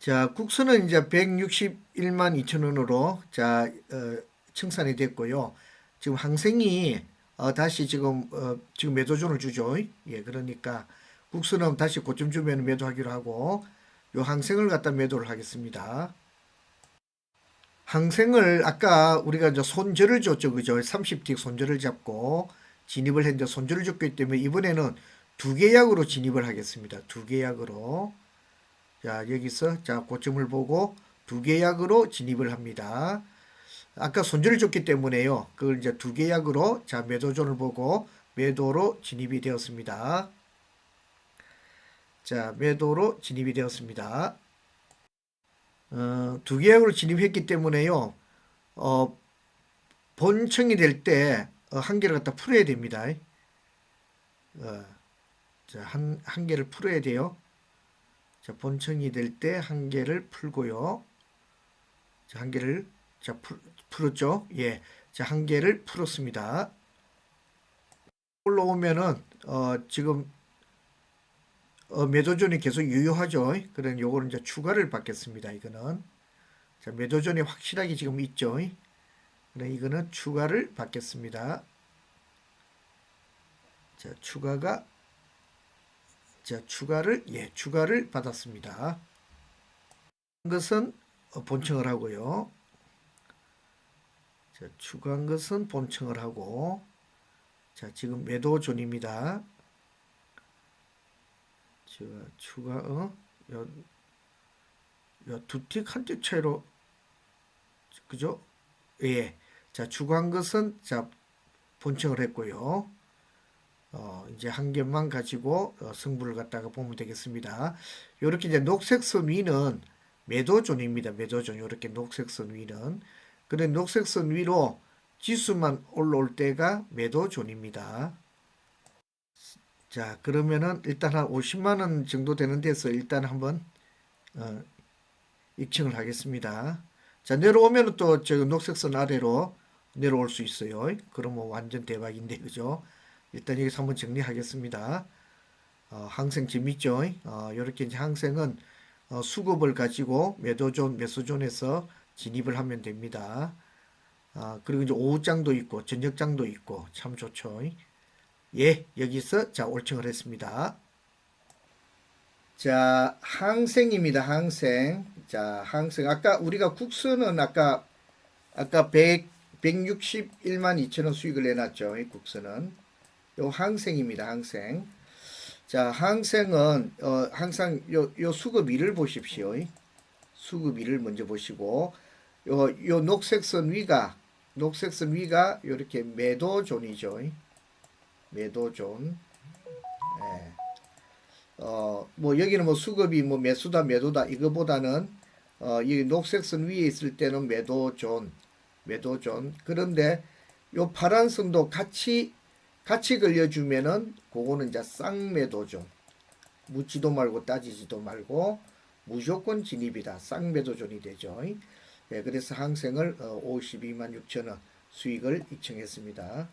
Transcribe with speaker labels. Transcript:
Speaker 1: 자, 국수는 이제 161만 2천 원으로 자, 어, 청산이 됐고요. 지금 항생이 어, 다시 지금 어, 지금 매도존을 주죠. 예, 그러니까 국수는 다시 고점 주면 매도하기로 하고 요 항생을 갖다 매도를 하겠습니다. 항생을 아까 우리가 이제 손절을 줬죠. 그죠? 30틱 손절을 잡고 진입을 했는데 손절을 줬기 때문에 이번에는 두 계약으로 진입을 하겠습니다. 두 계약으로. 자, 여기서 자, 고점을 보고 두 계약으로 진입을 합니다. 아까 손절을 줬기 때문에요. 그걸 이제 두 계약으로 자, 매도존을 보고 매도로 진입이 되었습니다. 자, 매도로 진입이 되었습니다. 어, 두 계약으로 진입했기 때문에요. 어, 본청이 될때 어, 한 개를 갖다 풀어야 됩니다. 어, 자, 한, 한 개를 풀어야 돼요. 자, 본청이 될 때 한 개를 풀고요. 자, 한 개를 자, 풀, 풀었죠? 예. 자, 한 개를 풀었습니다. 올라오면은 어, 지금 어, 매도존이 계속 유효하죠. 그런 요거는 이제 추가를 받겠습니다. 이거는 자, 매도존이 확실하게 지금 있죠. 그래 이거는 추가를 받겠습니다. 자, 추가가 자, 추가를 예, 추가를 받았습니다. 것은 어, 본청을 하고요. 자, 추가한 것은 본청을 하고 자, 지금 매도존입니다. 자, 추가 어? 야, 야, 두틱 한틱 차이로 그죠? 예. 자, 추가한 것은 자, 본청을 했고요. 어, 이제 한 개만 가지고 어, 승부를 갖다가 보면 되겠습니다. 요렇게 이제 녹색 선 위는 매도존입니다. 매도존. 요렇게 녹색 선 위는. 근데 녹색 선 위로 지수만 올라올 때가 매도존입니다. 자, 그러면은 일단 한 50만 원 정도 되는 데서 일단 한번 어, 입증을 하겠습니다. 자, 내려오면은 또저 녹색선 아래로 내려올 수 있어요. 그러면 완전 대박인데 그죠? 일단 여기서 한번 정리하겠습니다. 어, 항생 재밌죠? 어, 이렇게 이제 항생은 어, 수급을 가지고 매도존, 매수존에서 진입을 하면 됩니다. 아, 그리고 이제 오후장도 있고 저녁장도 있고 참 좋죠. 예, 여기서 자 올청을 했습니다. 자, 항생입니다. 항생. 자, 항생. 아까 우리가 국수는 아까 아까 100 161만 2천 원 수익을 내놨죠. 이 국수는. 요 항생입니다. 항생. 자, 항생은 어 항상 요 요 수급 위를 보십시오. 수급 위를 먼저 보시고 요 요 녹색선 위가 녹색선 위가 요렇게 매도존이죠. 매도존. 예. 어, 뭐 여기는 뭐 수급이 뭐 매수다 매도다 이거보다는 어, 이 녹색선 위에 있을 때는 매도존, 매도존. 그런데 요 파란 선도 같이 같이 걸려주면은 그거는 이제 쌍매도존. 묻지도 말고 따지지도 말고 무조건 진입이다. 쌍매도존이 되죠. 예, 그래서 항생을 어, 52만 6천 원 수익을 입증했습니다.